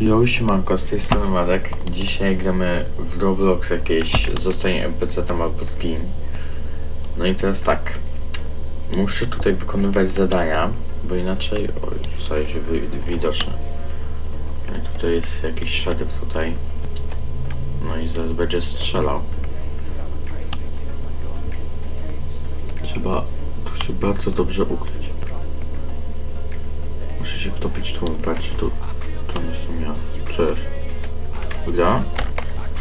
Jo, siemanko, z tej strony Marek. Dzisiaj gramy w Roblox jakieś zostanie NPC-tem albo skin. No i teraz tak. Muszę tutaj wykonywać zadania, bo inaczej... Oj, staje się wi widoczne. Tutaj jest jakiś szeryf tutaj. No i zaraz będzie strzelał. Trzeba tu się bardzo dobrze ukryć. Muszę się wtopić tu, patrzcie tu. Ja. Cześć. Wygrałem?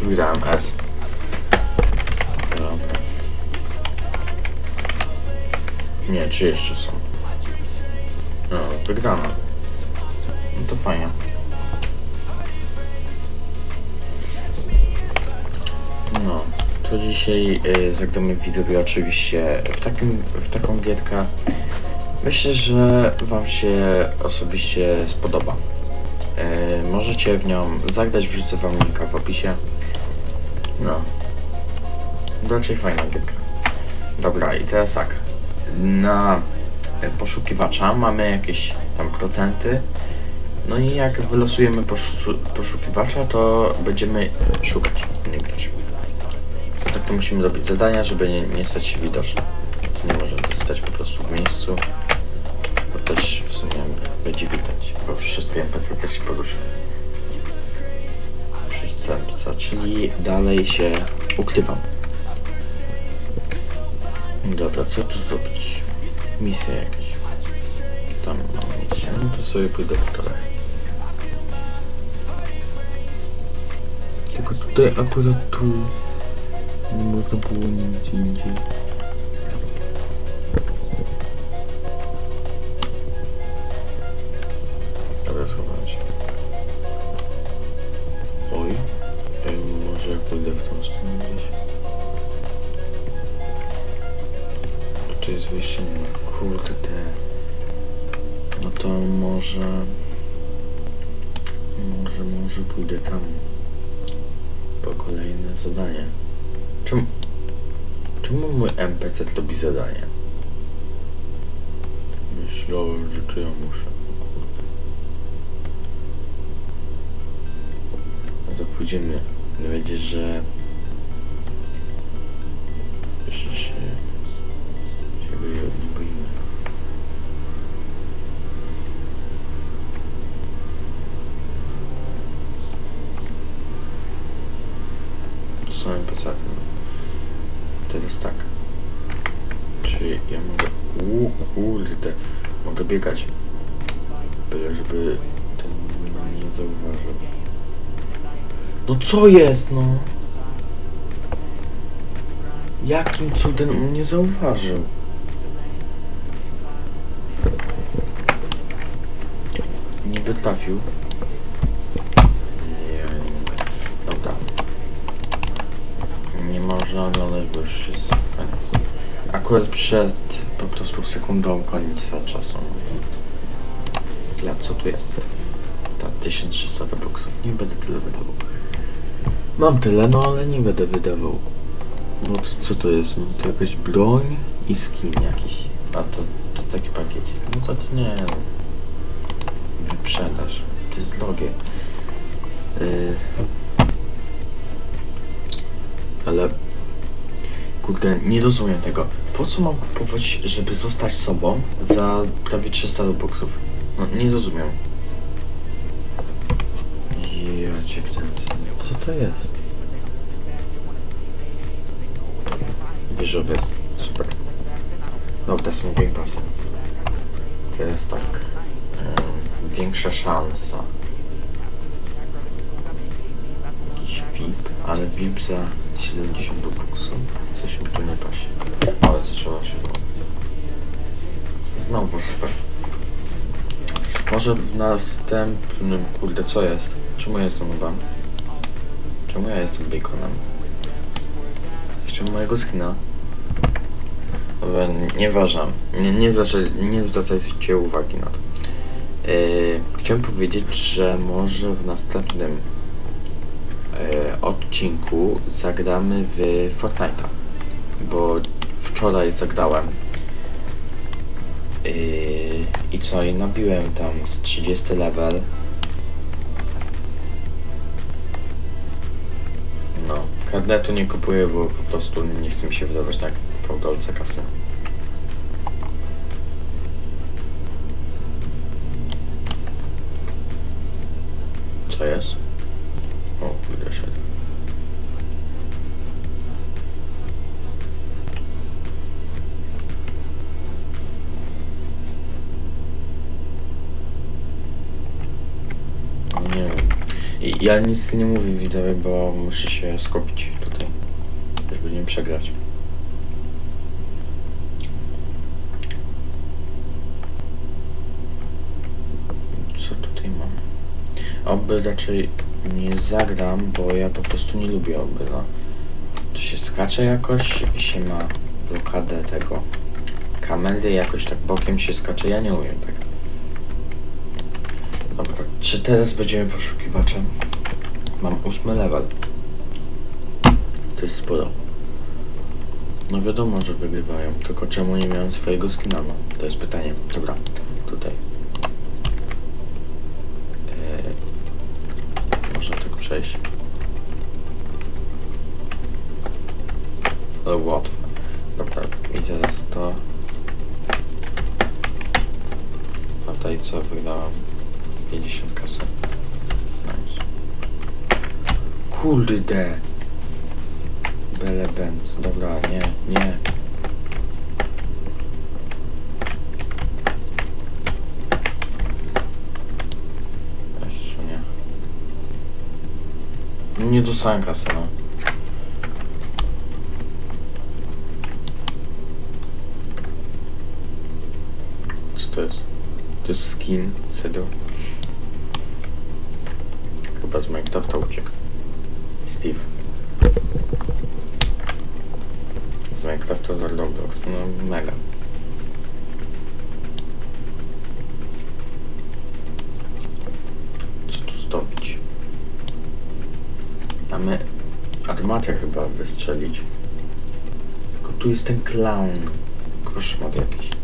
Wygrałem S. Dobra. Nie, czy jeszcze są? No, wygrana. No to fajnie. No, to dzisiaj y, zagramy widzowie oczywiście w, takim, w taką gierkę. Myślę, że Wam się osobiście spodoba. E, możecie w nią zagrać, wrzucę wam linka w opisie. No. Raczej fajna gierka. Dobra, i teraz tak. Na poszukiwacza mamy jakieś tam procenty. No i jak wylosujemy poszu- poszukiwacza, to będziemy szukać, nie grać. Tak to musimy robić zadania, żeby nie, nie stać się widoczny. Nie możemy stać po prostu w miejscu. Bo też w sumie będzie widać, bo wszystkie NPC też się do NPC, czyli dalej się ukrywam. Dobra, co tu zrobić? Misja jakaś. Tam mam misję, no to sobie pójdę w torach. Tylko tutaj akurat tu nie można było nigdzie indziej. Stronę gdzieś. Tu jest wyjście, no kurde. No to może... Może, może pójdę tam. Po kolejne zadanie. Czemu... Czemu mój NPC robi zadanie? Myślałem, że to ja muszę. No to pójdziemy. Że... Że Są NPC. Teraz tak. Czy ja mogę... Uuu, kurde. Mogę biegać. Byle, żeby ten nie zauważył. No co jest, no? Jakim cudem mnie zauważył? Niby trafił. Bo już jest koniec. Akurat przed po prostu sekundą końca czasu. Sklep, co tu jest? Ta 1300 boxów. Nie będę tyle wydawał. Mam tyle, no ale nie będę wydawał. No to co to jest? No to jakaś broń i skin jakiś. A to, to taki pakiecik. No to, to nie. Wyprzedaż. To jest drogie. Yy. Ale kurde, nie rozumiem tego. Po co mam kupować, żeby zostać sobą za prawie 300 boxów? No nie rozumiem. Ja cię kręcę. Co to jest? Wieżowiec. Super. Dobra, są Game Passy. Teraz tak. Większa szansa. Jakiś VIP, ale VIP za 70 boxów. Mi tu nie pasie. Ale zaczęła się Znowu super. Może w następnym... Kurde, co jest? Czemu ja jestem chyba? Czemu ja jestem baconem? Jeszcze mojego skina. Dobra, nieważne. Nie, nie, zwracaj, nie zwracajcie uwagi na to. Yy, chciałem powiedzieć, że może w następnym yy, odcinku zagramy w Fortnite'a bo wczoraj zagrałem. Yy, i co, i nabiłem tam z 30 level. No, karnetu nie kupuję, bo po prostu nie chcę mi się wydawać na fałdolce kasy. Co jest? Ja nic nie mówię widzowie, bo muszę się skupić tutaj, żeby nie przegrać. Co tutaj mam? Oby raczej nie zagram, bo ja po prostu nie lubię oby, no. To się skacze jakoś i się ma blokadę tego kamery, jakoś tak bokiem się skacze, ja nie umiem tak. Czy teraz będziemy poszukiwaczem? Mam ósmy level. To jest sporo. No wiadomo, że wygrywają, tylko czemu nie miałem swojego skina? No, to jest pytanie. Dobra, tutaj. Eee, można tak przejść. Ale łatwo. Dobra, i teraz to. A tutaj co wygrałem? 50 kasy. Nice. Kurde. Bele Benz. Dobra, nie, nie. Jeszcze nie. No Nie dostałem kasy, no. Co to jest? To jest skin, serio. Chyba z Minecrafta uciekł. Steve. Z Minecrafta za Roblox, no mega. Co tu zdobyć? Mamy armatę chyba wystrzelić. Tylko tu jest ten clown. Koszmar jakiś.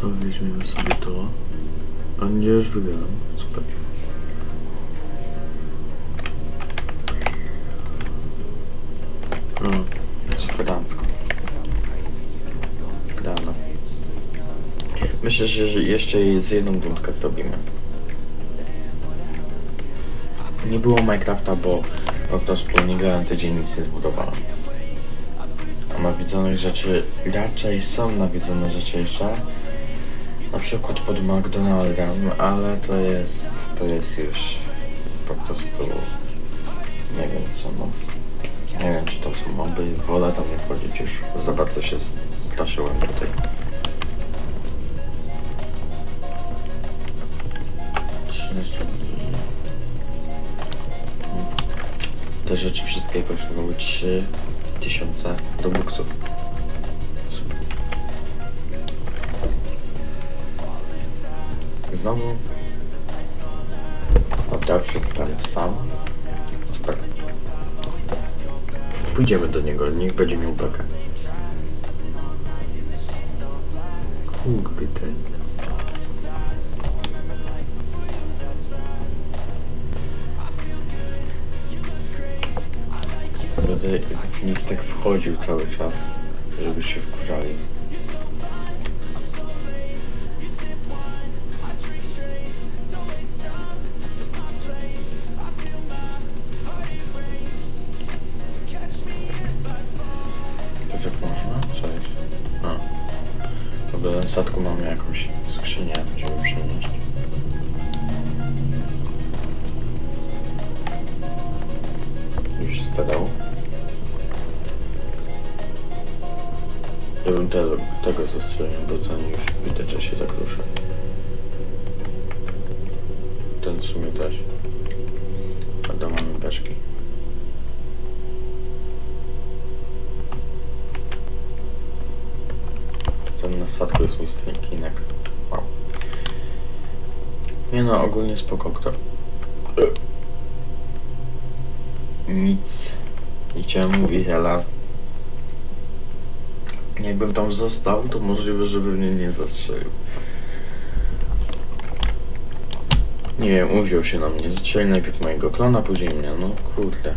To weźmiemy sobie to. A nie, już wygrałem. Super. No, superancko. Grano. Myślę, że jeszcze z jedną rundkę zrobimy. Nie było Minecrafta, bo po prostu nie grałem tydzień, nic nie zbudowałem. A nawiedzonych rzeczy raczej są nawiedzone rzeczy jeszcze. Na przykład pod McDonaldem, ale to jest, to jest już po prostu nie wiem co no. Nie wiem czy to są moby, wolę tam nie wchodzić już. Za bardzo się straszyłem tutaj. Hmm. Te rzeczy wszystkie kosztowały 3000 robuxów. Znowu oddał przedstawię sam. Super. Pójdziemy do niego, niech będzie miał bekę. Kurde ten. Będę w nich tak wchodził cały czas, żeby się wkurzali. Na statku mamy jakąś skrzynię, żeby przenieść. Już stadał. Ja bym tego, zastrzelił, bo ten już widać, się zakrusza. Ten no, ogólnie spoko kto. Nic. Nie chciałem mówić, ale... Jakbym tam został, to możliwe, żeby mnie nie zastrzelił. Nie wiem, uwziął się na mnie. Zastrzelił najpierw mojego klona, później mnie. No kurde.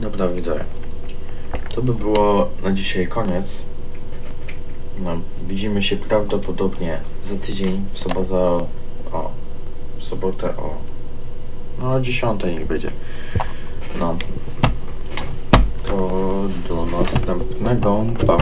Dobra, widzę. To by było na dzisiaj koniec. No, widzimy się prawdopodobnie za tydzień, w sobotę o... o w sobotę o... No, o 10 niech będzie. No. To do następnego. Pa.